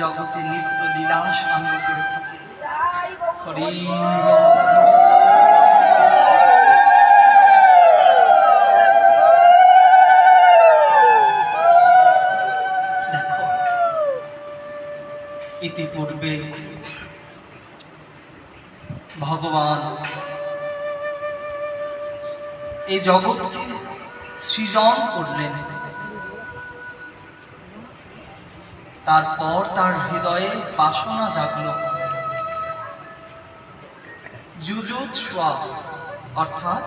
জগতে নিত্য লীলা সাঙ্গ করে থাকে। ইতিপূর্বে ভগবান এই জগৎকে সৃজন করলেন। তারপর তার হৃদয়ে বাসনা জাগল। যুজুৎসুয়া অর্থাৎ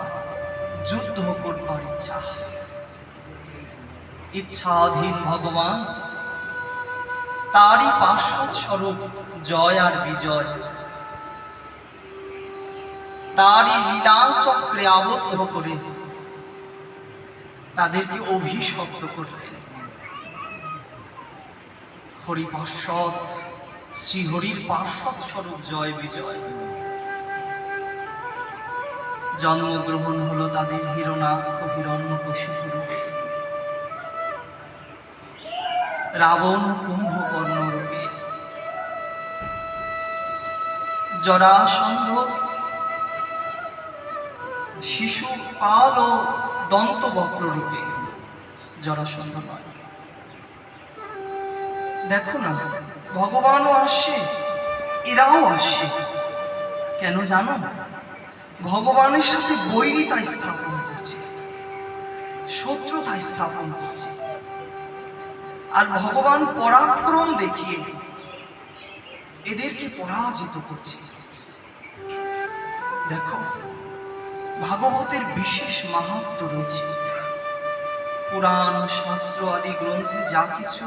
যুদ্ধ করবার ইচ্ছা। ইচ্ছাধীন ভগবান, তারই পার্শ্বদ স্বরূপ জয় আর বিজয়। তারই লীলা চক্রে আবদ্ধ করে তাদেরকে অভিশপ্ত করলেন। হরি পার্শ্বদ শ্রীহরির পার্শ্বদ স্বরূপ জয় বিজয়। জন্মগ্রহণ হলো তাদের হিরণাক্ষ হিরণ্য রূপে রাবণ কুম্ভকর্ণ রূপে জরাসন্ধ শিশু পাল ও দন্তবক্র রূপে জরাসন্ধ নয়। দেখো না, ভগবানও আসছে এরাও আসছে কেন জানো? ভগবানের সাথে বৈরিতা স্থাপন করছে, শত্রুতা স্থাপন করছে। আর ভগবান পরাক্রম দেখিয়ে এদেরকে পরাজিত করছে। দেখো, ভাগবতের বিশেষ মাহাত্ম রয়েছে। পুরাণ, শাস্ত্র আদি গ্রন্থে যা কিছু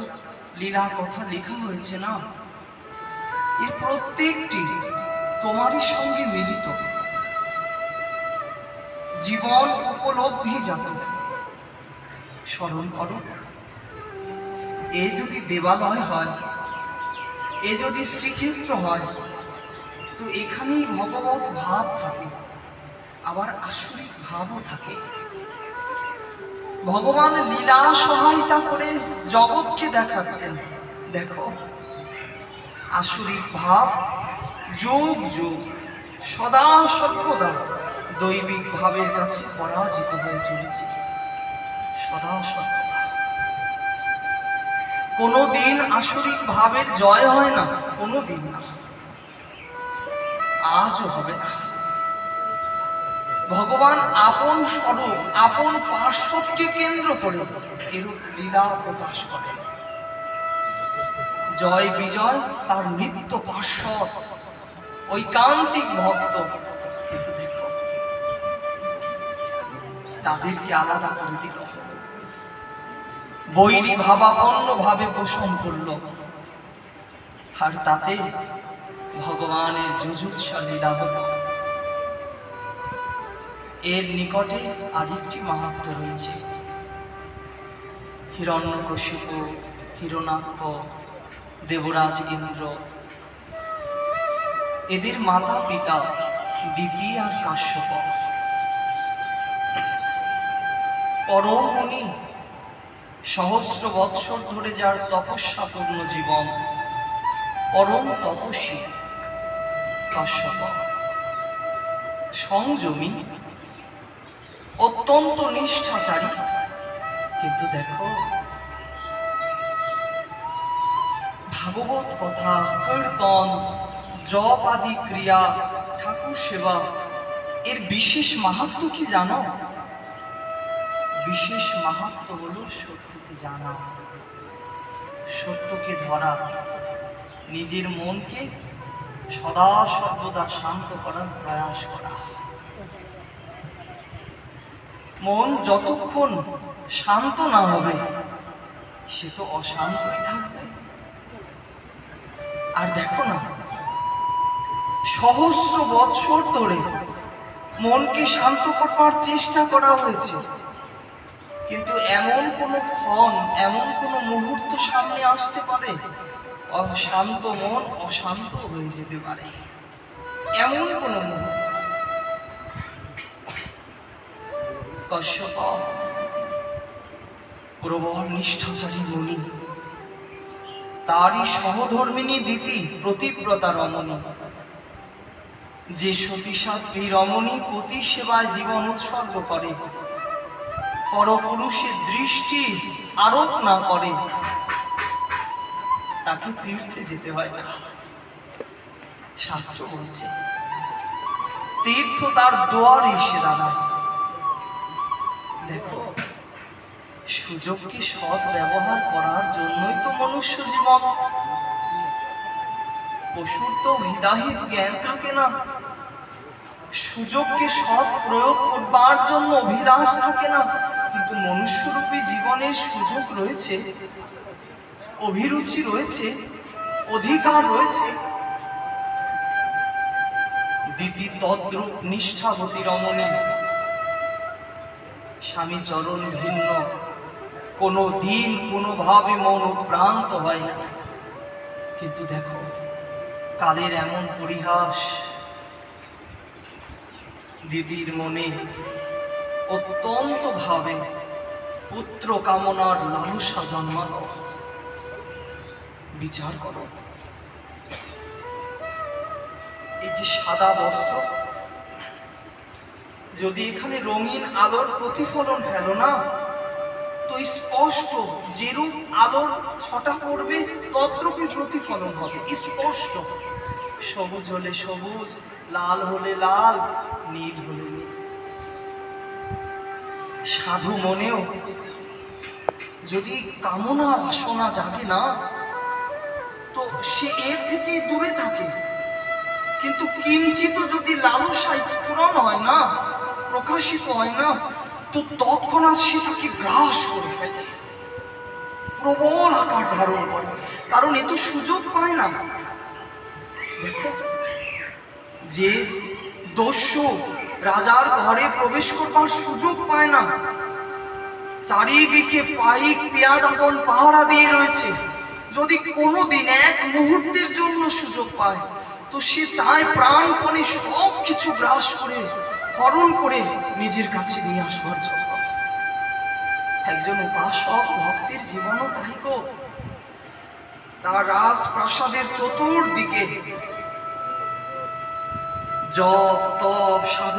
লীলা কথা লেখা হয়েছে না? এর প্রত্যেকটি তোমারই সঙ্গে মিলিত। জীবন উপলব্ধি জাত স্মরণ করো। এ যদি দেবালয় হয়, এ যদি শ্রীক্ষেত্র হয়, তো এখানেই ভগবত ভাব থাকে, আবার আসরিক ভাবও থাকে। ভগবান লীলা সহায়তা করে জগৎকে দেখাচ্ছেন দেখো, আসরিক ভাব, যোগ যোগ, সদা সর্বদা দৈবিক ভাবের কাছে পরাজিত হয়ে চলেছে। সদা সর্বদা। কোনো দিন আসরিক ভাবের জয় হয় না কোনো দিন না। আজও হবে না। ভগবান আপন স্বরূপ, আপন পার্শ্বদকে কেন্দ্র করে এরূপ লীলা প্রকাশ করেন জয় বিজয়, তার নিত্য পার্শ্বদ ঐকান্তিক ভক্ত কিন্তু দেখো, তাদেরকে আলাদা করে দিল। বৈরী ভাবাপন্ন ভাবে পোষণ করল। আর তাতে ভগবানের যুজুৎসা লীলা হলো। এর নিকটে আরেকটি মাহাত্ম রয়েছে। হিরণ্যকশিপু হিরণাক্ষ দেবরাজ ইন্দ্র। এদের মাতা পিতা দিদি আর কাশ্যপ। পরমণি সহস্র বৎসর ধরে যার তপস্যাপূর্ণ জীবন, পরম তপস্বী কাশ্যপ। সংযমী অত্যন্ত নিষ্ঠাচারী। কিন্তু দেখো, ভাগবত কথা, কীর্তন, জপ আদি ক্রিয়া, ঠাকুর সেবা, এর বিশেষ মাহাত্ম কি জানো? বিশেষ মাহাত্ম হলো সত্যকে জানা। সত্যকে ধরা, নিজের মনকে সদা সর্বদা শান্ত করার প্রয়াস করা। মন যতক্ষণ শান্ত না হবে, সে তো অশান্তই থাকবে। আর দেখো না, সহস্র বৎসর ধরে মনকে শান্ত করবার চেষ্টা করা হয়েছে। কিন্তু এমন কোনো ক্ষণ, এমন কোনো মুহূর্ত সামনে আসতে পারে, অশান্ত মন অশান্ত হয়ে যেতে পারে। এমন কোনো মুহূর্ত কশ্যপ। প্রবল নিষ্ঠাচারী মুনি, তারই সহধর্মিনী দিতি প্রতিব্রতা রমণী। যে সতীসাত্রী রমণী পতি সেবায় জীবন উৎসর্গ করে, পরপুরুষের দৃষ্টি আরোপ না করে, তাকে তীর্থে যেতে হয় না। শাস্ত্র বলছে, তীর্থ তার দোয়ারে এসে দাঁড়ায়। দেখো সুযোগকে সৎ ব্যবহার করার জন্যই তো মনুষ্য জীবন? পশুর তো হিদাহিত জ্ঞান থাকে না। সুযোগকে সৎ প্রয়োগ করবার জন্য অভিলাষ থাকে না? কিন্তু মনুষ্যরূপী জীবনের সুযোগ রয়েছে, অভিরুচি রয়েছে, অধিকার রয়েছে। দিদি তদ্রূপ নিষ্ঠাবতী রমণী স্বামী চরণ ভিন্ন। কোনো দিন কোনোভাবে মন উদ্ভ্রান্ত হয় না। কিন্তু দেখো, কালের এমন পরিহাস দিদির মনে অত্যন্তভাবে পুত্র কামনার লালসা জন্মানো বিচার করো। এই যে সাদা বস্ত্র যদি এখানে রঙিন আলোর প্রতিফলন ফেলো না, তো স্পষ্ট যেরূপ আলোর ছটা পড়বে তদ্রূপই প্রতিফলন হবে। স্পষ্ট। সবুজ হলে সবুজ, লাল হলে লাল, নীল হলে সাধু মনেও যদি কামনা বাসনা জাগে না, তো সে এর থেকে দূরে থাকে। কিন্তু কিঞ্চিত যদি লালসা স্ফুরণ হয় না প্রকাশিত হয় না, তো তৎক্ষণাৎ সে তাকে গ্রাস করে ফেলে। প্রবল আকার ধারণ করে, কারণ এ তো সুযোগ পায় না। যে দস্যু রাজার ঘরে প্রবেশ করবার সুযোগ পায় না, চারিদিকে পাইক পেয়াদাগণ পাহারা দিয়ে রয়েছে। যদি কোনোদিন এক মুহূর্তের জন্য সুযোগ পায়, তো সে চায় প্রাণপণে সব কিছু গ্রাস করে হরণ করে নিজের কাছে নিয়ে আসবার জন্য। একজন উপাসক ভক্তের জীবনও তাই গো। তার প্রাসাদের চতুর্দিকে জপ, তপ সাধু